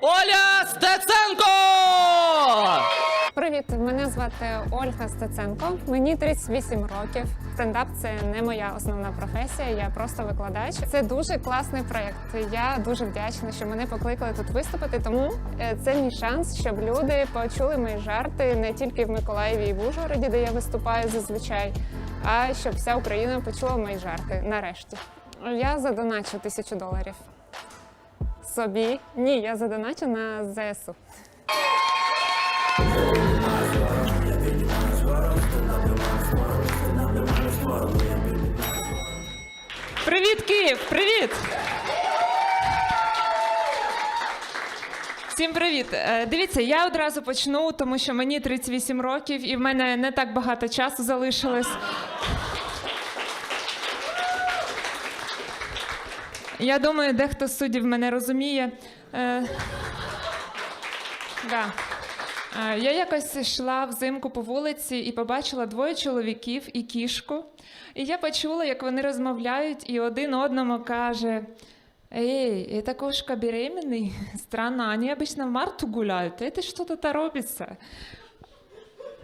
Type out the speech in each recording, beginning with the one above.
Оля Стеценко! Привіт, мене звати Ольга Стеценко. Мені 38 років. Стендап це не моя основна професія. Я просто викладач. Це дуже класний проєкт. Я дуже вдячна, що мене покликали тут виступити. Тому е, це мій шанс, щоб люди почули мої жарти не тільки в Миколаєві і в Ужгороді, де я виступаю зазвичай, а щоб вся Україна почула мої жарти. Нарешті я задоначу тисячу доларів. Собі ні, я задоначу на ЗСУ. Привіт, Київ! Привіт! Всім привіт! Е, Дивіться, я одразу почну, тому що мені 38 років і в мене не так багато часу залишилось. Я думаю, дехто з суддів мене розуміє. Е, да. Е, Я якось йшла взимку по вулиці і побачила двоє чоловіків і кішку. І я почула, як вони розмовляють, і один одному каже: Эй, эта кошка беременный? Странно, они обычно в марту гуляют. Это что-то торопится.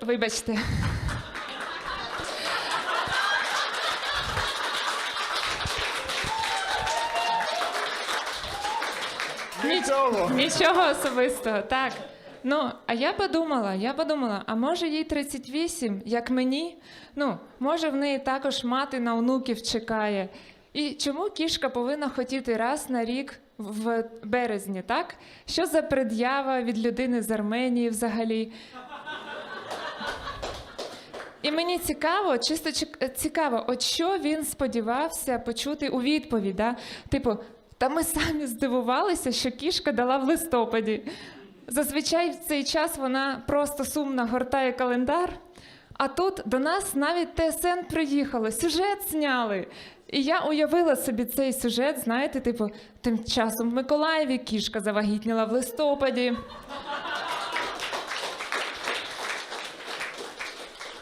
Вибачте. Нічого. Нічого особистого, так. Ну, а я подумала, я подумала, а може їй 38, як мені? Ну, може в неї також мати на онуків чекає. І чому кішка повинна хотіти раз на рік в березні, так? Що за пред'ява від людини з Арменії взагалі? І мені цікаво, чисто чек- цікаво, от що він сподівався почути у відповідь. Да? Типу, та ми самі здивувалися, що кішка дала в листопаді. Зазвичай в цей час вона просто сумно гортає календар. А тут до нас навіть ТСН приїхало, сюжет зняли. І я уявила собі цей сюжет, знаєте, типу, тим часом в Миколаєві кішка завагітніла в листопаді.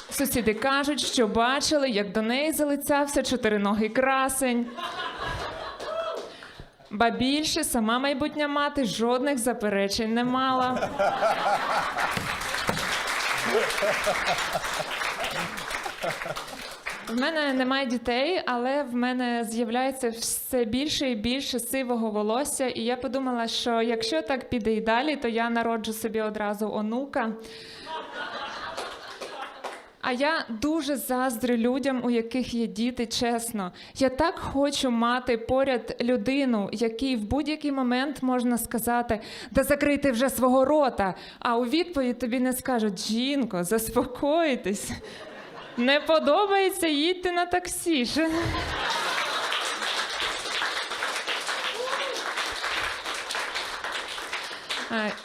Сусіди кажуть, що бачили, як до неї залицявся чотириногий красень. Ба більше сама майбутня мати жодних заперечень не мала. В мене немає дітей, але в мене з'являється все більше і більше сивого волосся. І я подумала, що якщо так піде і далі, то я народжу собі одразу онука. А я дуже заздрю людям, у яких є діти, чесно. Я так хочу мати поряд людину, якій в будь-який момент можна сказати, да закрити вже свого рота. А у відповідь тобі не скажуть: жінко, заспокойтесь. Не подобається, їдьте на таксі. Ще- Е,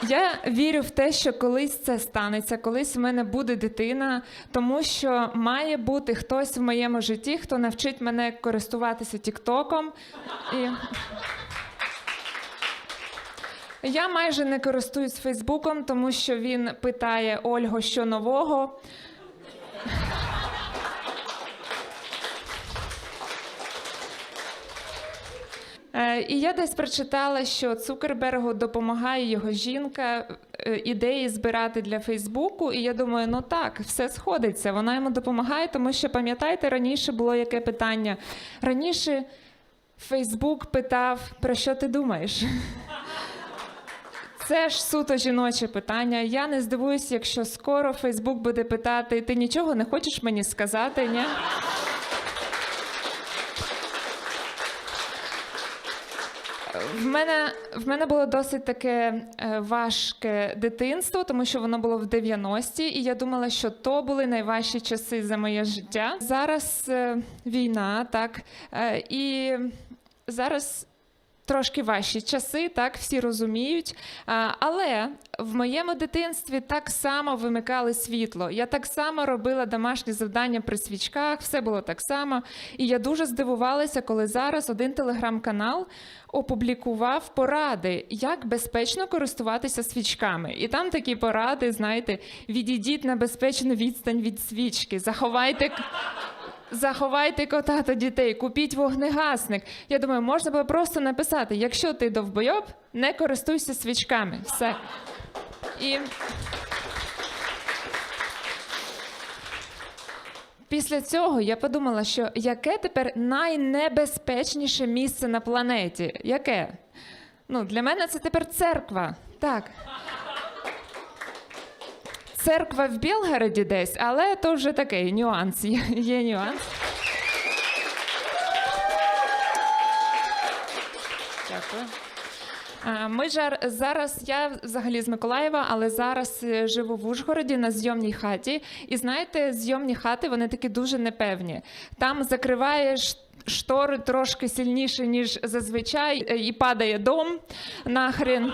Я вірю в те, що колись це станеться, колись в мене буде дитина, тому що має бути хтось в моєму житті, хто навчить мене користуватися Тіктоком. І... Я майже не користуюсь Фейсбуком, тому що він питає Ольго, що нового. І я десь прочитала, що Цукербергу допомагає його жінка е, ідеї збирати для Фейсбуку. І я думаю, ну так, все сходиться. Вона йому допомагає, тому що пам'ятаєте, раніше було яке питання? Раніше Фейсбук питав, про що ти думаєш? Це ж суто жіноче питання. Я не здивуюся, якщо скоро Фейсбук буде питати: ти нічого не хочеш мені сказати? Ні? В мене, в мене було досить таке е, важке дитинство, тому що воно було в 90-ті, і я думала, що то були найважчі часи за моє життя. Зараз е, війна, так, е, і зараз трошки важчі часи, так всі розуміють. Але в моєму дитинстві так само вимикали світло. Я так само робила домашні завдання при свічках, все було так само. І я дуже здивувалася, коли зараз один телеграм-канал опублікував поради, як безпечно користуватися свічками. І там такі поради, знаєте, відійдіть на безпечну відстань від свічки, заховайте. Заховайте кота та дітей, купіть вогнегасник. Я думаю, можна було просто написати: якщо ти довбойоб, не користуйся свічками. Все. І після цього я подумала, що яке тепер найнебезпечніше місце на планеті? Яке? Ну, для мене це тепер церква. Так. Церква в Білгороді десь, але то вже такий нюанс. Є, є нюанс. Дякую. Ми жар зараз, я взагалі з Миколаєва, але зараз е, живу в Ужгороді на зйомній хаті. І знаєте, зйомні хати вони такі дуже непевні. Там закриваєш штори трошки сильніше, ніж зазвичай, е, і падає дом нахрен.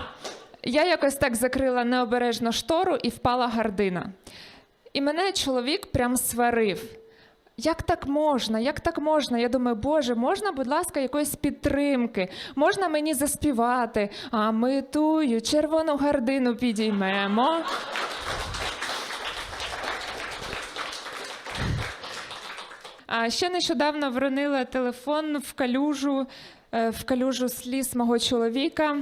Я якось так закрила необережно штору і впала гардина. І мене чоловік прям сварив. Як так можна? Як так можна? Я думаю, Боже, можна, будь ласка, якоїсь підтримки? Можна мені заспівати? А ми тую червону гардину підіймемо. А ще нещодавно вронила телефон в калюжу, е, в калюжу сліз мого чоловіка.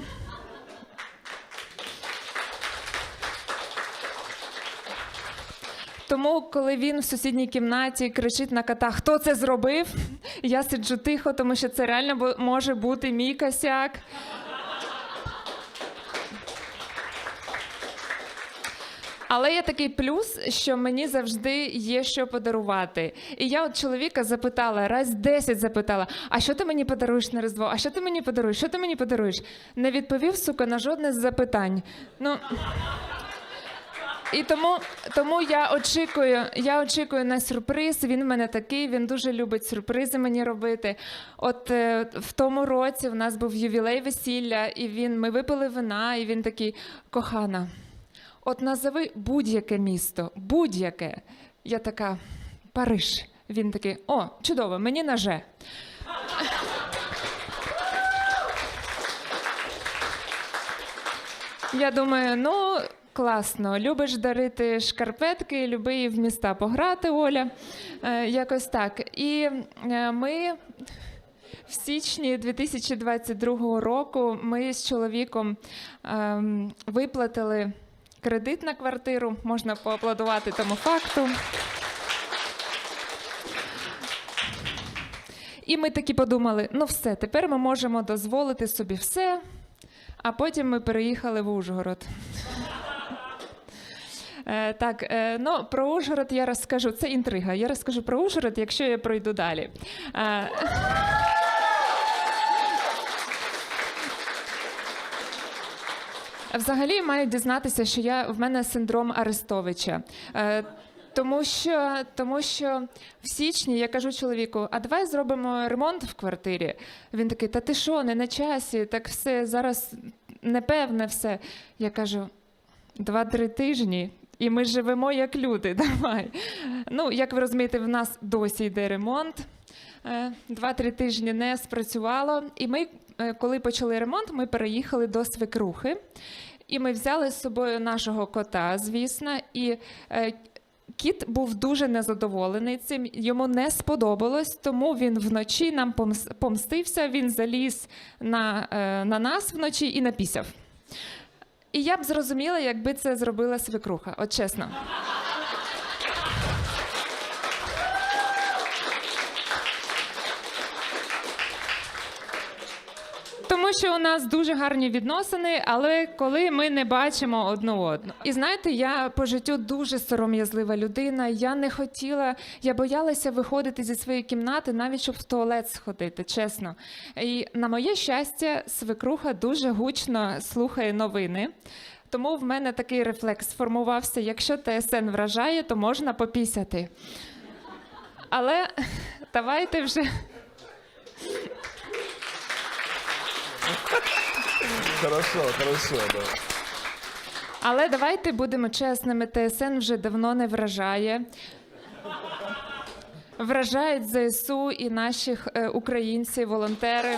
Тому, коли він в сусідній кімнаті кричить на кота, хто це зробив, я сиджу тихо, тому що це реально може бути мій косяк. Але є такий плюс, що мені завжди є що подарувати. І я от чоловіка запитала, раз 10 запитала: а що ти мені подаруєш на Різдво? А що ти мені подаруєш? Що ти мені подаруєш? Не відповів, сука, на жодне з запитань. Ну. І тому, тому я очікую, я очікую на сюрприз. Він в мене такий, він дуже любить сюрпризи мені робити. От е, в тому році в нас був ювілей весілля, і він ми випили вина, і він такий кохана. От назови будь-яке місто, будь-яке. Я така Париж. Він такий: о, чудово, мені на «Ж». Я думаю, ну класно, любиш дарити шкарпетки, люби в міста пограти, Оля. Е, якось так. І е, ми в січні 2022 року ми з чоловіком ем, виплатили кредит на квартиру. Можна поаплодувати тому факту. І ми такі подумали: ну все, тепер ми можемо дозволити собі все. А потім ми переїхали в Ужгород. Е, так, е, ну про Ужгород я розкажу. Це інтрига. Я розкажу про Ужгород, якщо я пройду далі. Е, Взагалі маю дізнатися, що я в мене синдром Арестовича. Тому що, тому що в січні я кажу чоловіку: а давай зробимо ремонт в квартирі. Він такий: Та ти що, не на часі? Так все зараз непевне все. Я кажу: два-три тижні. І ми живемо як люди. Давай. Ну, як ви розумієте, в нас досі йде ремонт. Е, Два-три тижні не спрацювало. І ми, е, коли почали ремонт, ми переїхали до свекрухи. І ми взяли з собою нашого кота, звісно. І е, кіт був дуже незадоволений цим. Йому не сподобалось, тому він вночі нам помстився. Він заліз на, на нас вночі і напісяв. І я б зрозуміла, якби це зробила свекруха, от чесно. Що у нас дуже гарні відносини, але коли ми не бачимо одну одну. І знаєте, я по життю дуже сором'язлива людина. Я не хотіла, я боялася виходити зі своєї кімнати, навіть щоб в туалет сходити, чесно. І на моє щастя, свекруха дуже гучно слухає новини. Тому в мене такий рефлекс сформувався: якщо ТСН вражає, то можна попісяти. Але давайте вже. Хорошо, хорошо, да. Але давайте будемо чесними. ТСН вже давно не вражає. Вражають ЗСУ і наших е, українців, волонтери.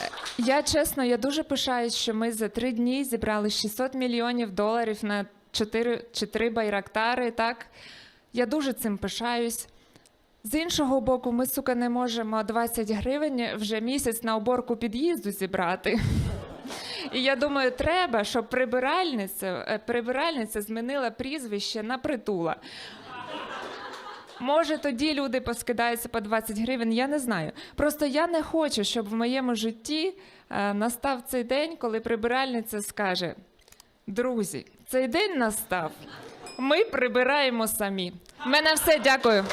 Е, Я чесно, я дуже пишаюсь, що ми за три дні зібрали 600 мільйонів доларів на 4, 4 байрактари. Так я дуже цим пишаюсь. З іншого боку, ми, сука, не можемо 20 гривень вже місяць на уборку під'їзду зібрати. І я думаю, треба, щоб прибиральниця, е, прибиральниця змінила прізвище на притула. Може, тоді люди поскидаються по 20 гривень, я не знаю. Просто я не хочу, щоб в моєму житті е, настав цей день, коли прибиральниця скаже: друзі, цей день настав. Ми прибираємо самі. В мене все, дякую.